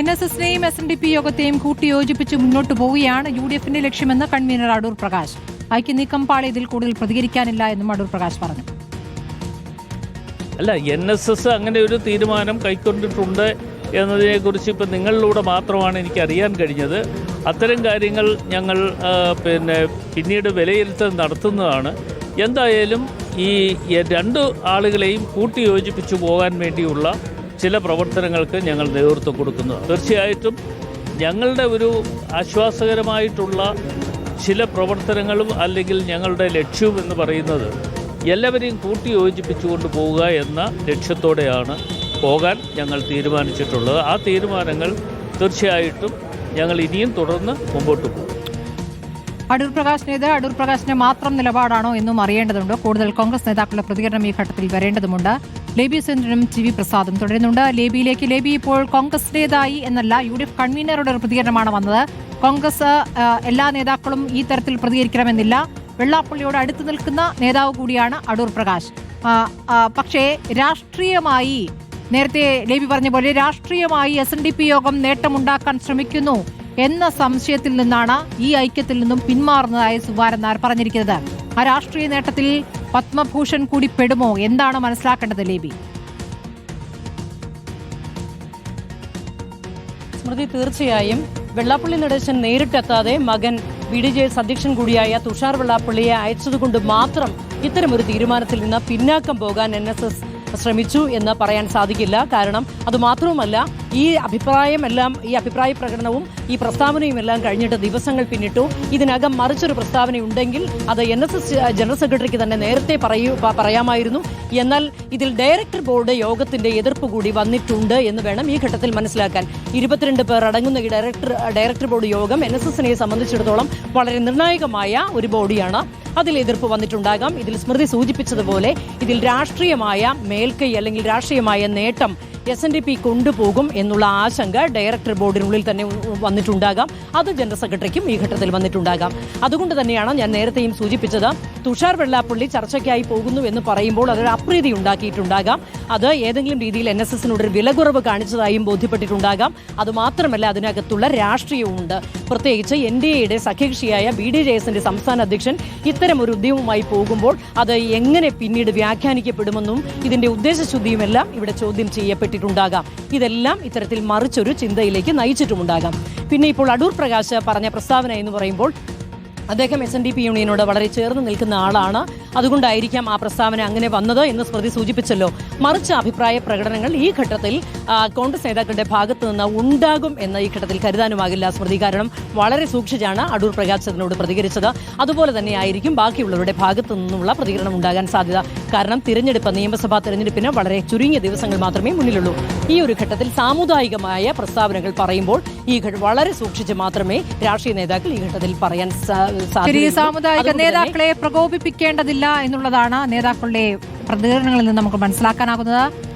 N S എസിനെയും S N D P യോഗത്തെയും കൂട്ടിയോജിപ്പിച്ച് മുന്നോട്ട് പോവുകയാണ് യു ഡി എഫിന്റെ ലക്ഷ്യമെന്ന് കൺവീനർ അടൂർ പ്രകാശ്. ഐക്യനീക്കം പാളി ഇതിൽ കൂടുതൽ പ്രതികരിക്കാനില്ല എന്നും അടൂർ പ്രകാശ് പറഞ്ഞു. അല്ല എൻ എസ് എസ് അങ്ങനെ ഒരു തീരുമാനം കൈക്കൊണ്ടിട്ടുണ്ട് എന്നതിനെക്കുറിച്ച് ഇപ്പം നിങ്ങളിലൂടെ മാത്രമാണ് എനിക്ക് അറിയാൻ കഴിഞ്ഞത്. അത്തരം കാര്യങ്ങൾ ഞങ്ങൾ പിന്നെ പിന്നീട് വിലയിരുത്തൽ നടത്തുന്നതാണ്. എന്തായാലും ഈ രണ്ട് ആളുകളെയും കൂട്ടിയോജിപ്പിച്ചു പോകാൻ വേണ്ടിയുള്ള ചില പ്രവർത്തനങ്ങൾക്ക് ഞങ്ങൾ നേതൃത്വം കൊടുക്കുന്നു. തീർച്ചയായിട്ടും ഞങ്ങളുടെ ഒരു ആശ്വാസകരമായിട്ടുള്ള ചില പ്രവർത്തനങ്ങളും അല്ലെങ്കിൽ ഞങ്ങളുടെ ലക്ഷ്യവും എന്ന് പറയുന്നത് എല്ലാവരെയും കൂട്ടി യോജിപ്പിച്ചുകൊണ്ട് പോവുക എന്ന ലക്ഷ്യത്തോടെയാണ് പോകാൻ ഞങ്ങൾ തീരുമാനിച്ചിട്ടുള്ളത്. ആ തീരുമാനങ്ങൾ തീർച്ചയായിട്ടും ഞങ്ങൾ ഇനിയും തുടർന്ന് മുമ്പോട്ട് പോകും. അടൂർ പ്രകാശിനേത് അടൂർ പ്രകാശിന്റെ മാത്രം നിലപാടാണോ എന്നും അറിയേണ്ടതുണ്ട്. കൂടുതൽ കോൺഗ്രസ് നേതാക്കളുടെ പ്രതികരണം ഈ ഘട്ടത്തിൽ വരേണ്ടതുണ്ട് ലേബി സുരേന്ദ്രനും ടി വി പ്രസാദും തുടരുന്നുണ്ട്. ലേബിയിലേക്ക് ലേബി ഇപ്പോൾ കോൺഗ്രസിന്റേതായി എന്നല്ല യു ഡി എഫ് കൺവീനറുടെ ഒരു പ്രതികരണമാണ് വന്നത്. കോൺഗ്രസ് എല്ലാ നേതാക്കളും ഈ തരത്തിൽ പ്രതികരിക്കണമെന്നില്ല. വെള്ളാപ്പള്ളിയോട് അടുത്തു നിൽക്കുന്ന നേതാവ് കൂടിയാണ് അടൂർ പ്രകാശ്. പക്ഷേ രാഷ്ട്രീയമായി നേരത്തെ ലേബി പറഞ്ഞ പോലെ രാഷ്ട്രീയമായി എസ് എൻ ഡി പി യോഗം നേട്ടമുണ്ടാക്കാൻ ശ്രമിക്കുന്നു എന്ന സംശയത്തിൽ നിന്നാണ് ഈ ഐക്യത്തിൽ നിന്നും പിന്മാറുന്നതായി സുബാരൻ നായർ പറഞ്ഞിരിക്കുന്നത്. ആ രാഷ്ട്രീയ നേട്ടത്തിൽ പത്മഭൂഷൺ കൂടി പെടുമോ? എന്താണ് മനസ്സിലാക്കേണ്ടത് ലേബി? സ്മൃതി തീർച്ചയായും. വെള്ളാപ്പള്ളി നടേശൻ നേരിട്ടെത്താതെ മകൻ ബി ഡി. ജെ. എസ് അധ്യക്ഷൻ കൂടിയായ തുഷാർ വെള്ളാപ്പള്ളിയെ അയച്ചതുകൊണ്ട് മാത്രം ഇത്തരമൊരു തീരുമാനത്തിൽ നിന്ന് പിന്നാക്കം പോകാൻ എൻ. ശ്രമിച്ചു എന്ന് പറയാൻ സാധിക്കില്ല. കാരണം അത് മാത്രവുമല്ല അഭിപ്രായം എല്ലാം ഈ അഭിപ്രായ പ്രകടനവും ഈ പ്രസ്താവനയും എല്ലാം കഴിഞ്ഞിട്ട് ദിവസങ്ങൾ പിന്നിട്ടു. ഇതിനകം മറിച്ചൊരു പ്രസ്താവന ഉണ്ടെങ്കിൽ അത് എൻ എസ് എസ് ജനറൽ സെക്രട്ടറിക്ക് തന്നെ നേരത്തെ പറയൂ പറയാമായിരുന്നു. എന്നാൽ ഇതിൽ ഡയറക്ടർ ബോർഡ് യോഗത്തിന്റെ എതിർപ്പ് കൂടി വന്നിട്ടുണ്ട് എന്ന് വേണം ഈ ഘട്ടത്തിൽ മനസ്സിലാക്കാൻ. ഇരുപത്തിരണ്ട് പേർ അടങ്ങുന്ന ഈ ഡയറക്ടർ ഡയറക്ടർ ബോർഡ് യോഗം എൻ എസ് എസിനെ സംബന്ധിച്ചിടത്തോളം വളരെ നിർണായകമായ ഒരു ബോഡിയാണ്. അതിൽ എതിർപ്പ് വന്നിട്ടുണ്ടാകാം. ഇതിൽ സ്മൃതി സൂചിപ്പിച്ചതുപോലെ ഇതിൽ രാഷ്ട്രീയമായ മേൽക്കൈ അല്ലെങ്കിൽ രാഷ്ട്രീയമായ നേട്ടം എസ് എൻ ഡി പി കൊണ്ടുപോകും എന്നുള്ള ആശങ്ക ഡയറക്ടർ ബോർഡിനുള്ളിൽ തന്നെ വന്നിട്ടുണ്ടാകാം. അത് ജനറൽ സെക്രട്ടറിക്കും ഈ ഘട്ടത്തിൽ വന്നിട്ടുണ്ടാകാം. അതുകൊണ്ട് തന്നെയാണ് ഞാൻ നേരത്തെയും സൂചിപ്പിച്ചത് തുഷാർ വെള്ളാപ്പള്ളി ചർച്ചയ്ക്കായി പോകുന്നു എന്ന് പറയുമ്പോൾ അതൊരു അപ്രീതി ഉണ്ടാക്കിയിട്ടുണ്ടാകാം. അത് ഏതെങ്കിലും രീതിയിൽ എൻ എസ് എസിനോട് ഒരു വിലക്കുറവ് കാണിച്ചതായും ബോധ്യപ്പെട്ടിട്ടുണ്ടാകാം. അതുമാത്രമല്ല അതിനകത്തുള്ള രാഷ്ട്രീയവുമുണ്ട്. പ്രത്യേകിച്ച് എൻ ഡി എയുടെ സഖ്യകക്ഷിയായ ബി ഡി ജെ എസിന്റെ സംസ്ഥാന അധ്യക്ഷൻ ഇത്തരം ഒരു ഉദ്യമവുമായി പോകുമ്പോൾ അത് എങ്ങനെ പിന്നീട് വ്യാഖ്യാനിക്കപ്പെടുമെന്നും ഇതിന്റെ ഉദ്ദേശശുദ്ധിയുമെല്ലാം ഇവിടെ ചോദ്യം ചെയ്യപ്പെട്ടിട്ടുണ്ടാകാം. ഇതെല്ലാം ഇത്തരത്തിൽ മറിച്ചൊരു ചിന്തയിലേക്ക് നയിച്ചിട്ടുമുണ്ടാകാം. പിന്നെ ഇപ്പോൾ അടൂർ പ്രകാശ് പറഞ്ഞ പ്രസ്താവന എന്ന് പറയുമ്പോൾ അദ്ദേഹം എസ് എൻ ഡി പി യൂണിയനോട് വളരെ ചേർന്ന് നിൽക്കുന്ന ആളാണ്. അതുകൊണ്ടായിരിക്കാം ആ പ്രസ്താവന അങ്ങനെ വന്നത് എന്ന് സ്മൃതി സൂചിപ്പിച്ചല്ലോ. മറിച്ച് അഭിപ്രായ പ്രകടനങ്ങൾ ഈ ഘട്ടത്തിൽ കോൺഗ്രസ് നേതാക്കളുടെ ഭാഗത്തു നിന്ന് ഉണ്ടാകും എന്ന ഈ ഘട്ടത്തിൽ കരുതാനുമാകില്ല സ്മൃതി. കാരണം വളരെ സൂക്ഷിച്ചാണ് അടൂർ പ്രകാശ് അതിനോട് പ്രതികരിച്ചത്. അതുപോലെ തന്നെ ആയിരിക്കും ബാക്കിയുള്ളവരുടെ ഭാഗത്തു നിന്നുള്ള പ്രതികരണം ഉണ്ടാകാൻ സാധ്യത. കാരണം തിരഞ്ഞെടുപ്പ് നിയമസഭാ തിരഞ്ഞെടുപ്പിന് വളരെ ചുരുങ്ങിയ ദിവസങ്ങൾ മാത്രമേ മുന്നിലുള്ളൂ. ഈ ഒരു ഘട്ടത്തിൽ സാമുദായികമായ പ്രസ്താവനകൾ പറയുമ്പോൾ ഈ വളരെ സൂക്ഷിച്ച് മാത്രമേ രാഷ്ട്രീയ നേതാക്കൾ ഈ ഘട്ടത്തിൽ പറയാൻ സാധിക്കൂ. സാമുദായിക നേതാക്കളെ പ്രകോപിപ്പിക്കേണ്ടതില്ല എന്നുള്ളതാണ് നേതാക്കളുടെ പ്രതികരണങ്ങളിൽ നിന്ന് നമുക്ക് മനസ്സിലാക്കാനാകുന്നത്.